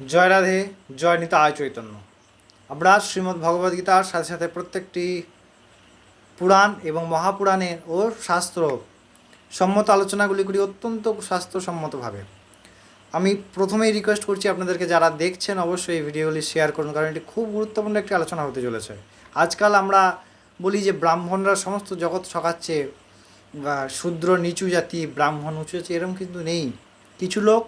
জয় রাধে, জয় নিতা, আয় চৈতন্য। আমরা শ্রীমদ্ ভগবদ্গীতার সাথে সাথে প্রত্যেকটি পুরাণ এবং মহাপুরাণের ও শাস্ত্র সম্মত আলোচনাগুলি করি অত্যন্ত স্বাস্থ্যসম্মতভাবে। আমি প্রথমেই রিকোয়েস্ট করছি আপনাদেরকে যারা দেখছেন অবশ্যই এই ভিডিওগুলি শেয়ার করুন, কারণ এটি খুব গুরুত্বপূর্ণ একটি আলোচনা হতে চলেছে। আজকাল আমরা বলি যে ব্রাহ্মণরা সমস্ত জগৎ ঠকাচ্ছে বা শূদ্র, নিচু জাতি, ব্রাহ্মণ, উঁচু জাতি এরকম কিন্তু নেই। কিছু লোক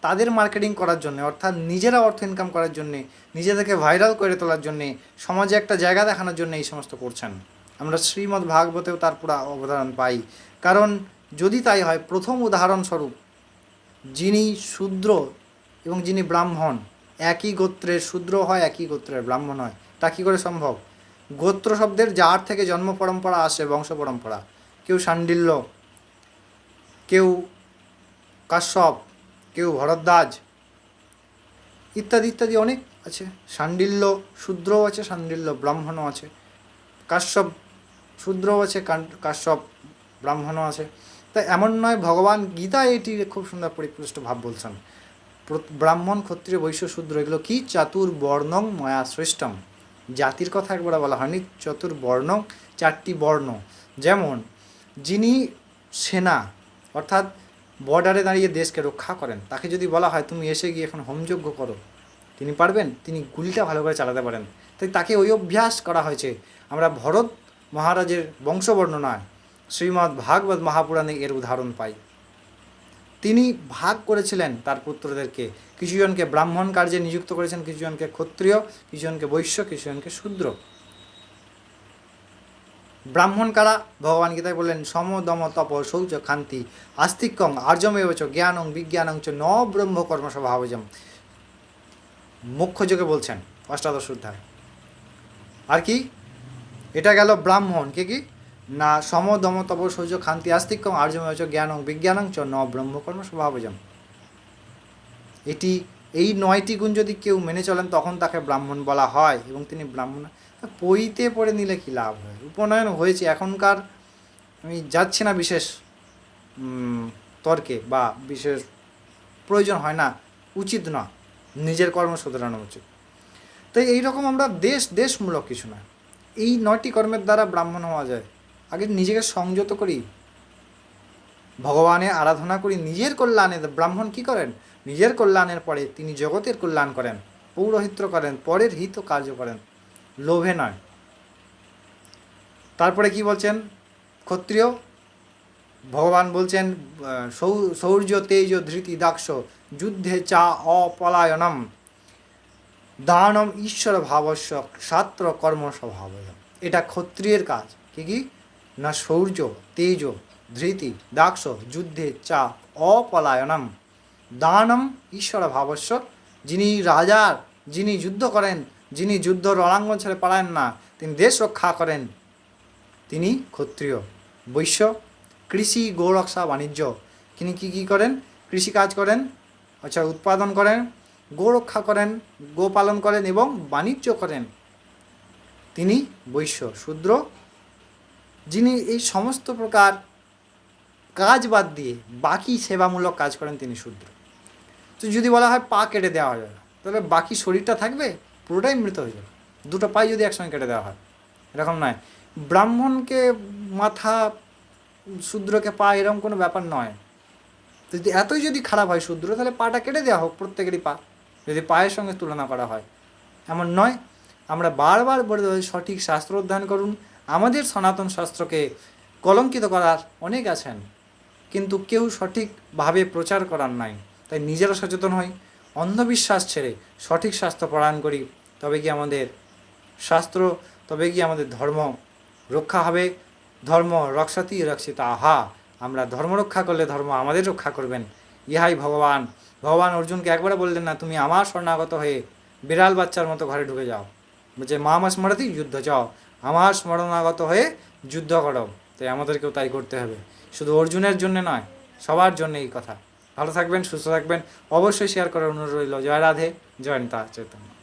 তাদের মার্কেটিং করার জন্য, অর্থাৎ নিজেরা অর্থ ইনকাম করার জন্যে, নিজেদেরকে ভাইরাল করে তোলার জন্যে, সমাজে একটা জায়গা দেখানোর জন্য এই সমস্ত করছেন। আমরা শ্রীমদ্ ভাগবতেও তার পুরো অবদান পাই। কারণ যদি তাই হয়, প্রথম উদাহরণস্বরূপ যিনি শূদ্র এবং যিনি ব্রাহ্মণ, একই গোত্রের শূদ্র হয়, একই গোত্রের ব্রাহ্মণ হয়, তা কী করে সম্ভব? গোত্র শব্দের যার থেকে জন্ম পরম্পরা আসে, বংশ পরম্পরা। কেউ শাণ্ডিল্য কেউ কাশ্যপ কেউ ভরদ্বাজ, ইত্যাদি ইত্যাদি অনেক আছে। শাণ্ডিল্য শূদ্রও আছে শাণ্ডিল্য ব্রাহ্মণও আছে। কাশ্যপ শূদ্রও আছে কাশ্যপ ব্রাহ্মণও আছে। তা এমন নয়, ভগবান গীতা এটি খুব সুন্দর পরিপুষ্ট ভাব বলছেন। ব্রাহ্মণ, ক্ষত্রিয়, বৈশ্য, শূদ্র, এগুলো কি? চাতুর বর্ণং ময়া শ্রেষ্ঠম জাতির কথা একবার বলা হয়নি, চতুর বর্ণ, চারটি বর্ণ। যেমন, যিনি সেনা, অর্থাৎ বর্ডারে দাঁড়িয়ে দেশকে রক্ষা করেন। তাকে যদি বলা হয়, তুমি এসে গিয়ে এখন হোমযজ্ঞ করো। তিনি পারবেন, তিনি গুলিটা ভালো করে চালাতে পারেন। তাই তাকে ওই অভ্যাস করা হয়েছে। আমরা ভরত মহারাজের বংশবর্ণনায় শ্রীমদ্ ভাগবত মহাপুরাণে এর উদাহরণ পাই। তিনি ভাগ করেছিলেন তার পুত্রদেরকে। কিছুজনকে ব্রাহ্মণ কার্যে নিযুক্ত করেছেন কিছুজনকে ক্ষত্রিয় কিছুজনকে বৈশ্য কিছুজনকে শূদ্র। ব্রাহ্মণ কারা? ভগবান গীতায় বললেন, সম দম তপ শৌচ খান্তি, আস্তিক্যং আর্যমেব চ জ্ঞানং বিজ্ঞানং চ ন ব্রহ্ম কর্ম স্বভাবজম মুখ্য যোগে বলছেন, অষ্টাদশ অধ্যায়। আর কি? এটা গেল ব্রাহ্মণ, কে কি? না, সম দম তপ শৌচ খান্তি, আস্তিক্যং আর্যমেব চ জ্ঞানং বিজ্ঞানং চ ন ব্রহ্ম কর্ম স্বভাবজম এটি এই নয়টি গুণ যদি কেউ মেনে চলেন, তখন তাকে ব্রাহ্মণ বলা হয় এবং তিনি ব্রাহ্মণ। পইতে পড়ে নিলে কি লাভ হয়? উপনয়ন হয়েছে, এখনকার আমি যাচ্ছি না বিশেষ তর্কে বা বিশেষ প্রয়োজন হয় না, উচিত না, নিজের কর্ম শুধরানো উচিত। তাই এইরকম আমরা দেশ, দেশমূলক কিছু না। এই নয়টি কর্মের দ্বারা ব্রাহ্মণ হওয়া যায়। আগে নিজেকে সংযত করি ভগবানের আরাধনা করি, নিজের কল্যাণে ব্রাহ্মণ কি করেন? নিজের কল্যাণের পরে তিনি জগতের কল্যাণ করেন, পৌরোহিত্য করেন, পরের হিত কার্য করেন। লোভে নয়। তারপরে কি বলছেন? ক্ষত্রিয়, ভগবান বলছেন শৌর্য তেজ ধৃতি দাক্ষ, যুদ্ধে চা অপলায়নম, দানম ঈশ্বর ভাবস্য সাত্র কর্ম স্বভাব এটা ক্ষত্রিয়ের কাজ। কি কি? না শৌর্য তেজ ধৃতি, দাক্ষ, যুদ্ধে চা, অপলায়নম। দানম, ঈশ্বর ভাবস্য। যিনি রাজার যিনি যুদ্ধ করেন, যিনি যুদ্ধ রণাঙ্গন ছেড়ে পালায়েন না, তিনি দেশ রক্ষা করেন। তিনি ক্ষত্রিয়। বৈশ্য, কৃষি, গৌরক্ষা, বাণিজ্য। তিনি কি কি করেন? কৃষি কাজ করেন আচ্ছা উৎপাদন করেন, গোরক্ষা করেন গো পালন করেন এবং বাণিজ্য করেন। তিনি বৈশ্য, শূদ্র। যিনি এই সমস্ত প্রকার কাজ বাদ দিয়ে বাকি সেবামূলক কাজ করেন তিনি শূদ্র। তো যদি বলা হয় পা কেটে দেওয়া হয় তাহলে বাকি শরীরটা থাকবে, পুরোটাই মৃত হয়ে যাবে। দুটো পাই যদি একসঙ্গে কেটে দেওয়া হয়, এরকম নয়। ব্রাহ্মণকে মাথা, শূদ্রকে পা এরকম কোনো ব্যাপার নয়। তো যদি এতই যদি খারাপ হয় শূদ্র, তাহলে পাটা কেটে দেওয়া হোক, প্রত্যেকেরই পা। যদি পায়ের সঙ্গে তুলনা করা হয়, এমন নয়। আমরা বারবার বলে দেবো সঠিক শাস্ত্র অধ্যয়ন করুন। আমাদের সনাতন শাস্ত্রকে কলঙ্কিত করার অনেক আছেন। কিন্তু কেউ সঠিকভাবে প্রচার করার নাই। তাই নিজেরা সচেতন হই, অন্ধবিশ্বাস ছেড়ে সঠিক শাস্ত্র পালন করি, তবে কি আমাদের শাস্ত্র, তবে কি আমাদের ধর্ম রক্ষা হবে? ধর্ম রক্ষাতি রক্ষিতা, আহা! আমরা ধর্ম রক্ষা করলে ধর্ম আমাদের রক্ষা করবেন। ইহাই ভগবান। ভগবান অর্জুনকে একবারে বললেন না, তুমি আমার শরণাগত হয়ে বিড়াল বাচ্চার মতো ঘরে ঢুকে যাও। বলছে মা মা স্মরতি, যুদ্ধ যাও। আমার স্মরণাগত হয়ে যুদ্ধ করো। তাই আমাদেরকেও তাই করতে হবে। শুধু অর্জুনের জন্য নয়, সবার জন্য এই কথা। ভালো থাকবেন, সুস্থ থাকবেন। অবশ্যই শেয়ার করার অনুরোধ রইল। জয় রাধে, জয় নিতা, চৈতন্য।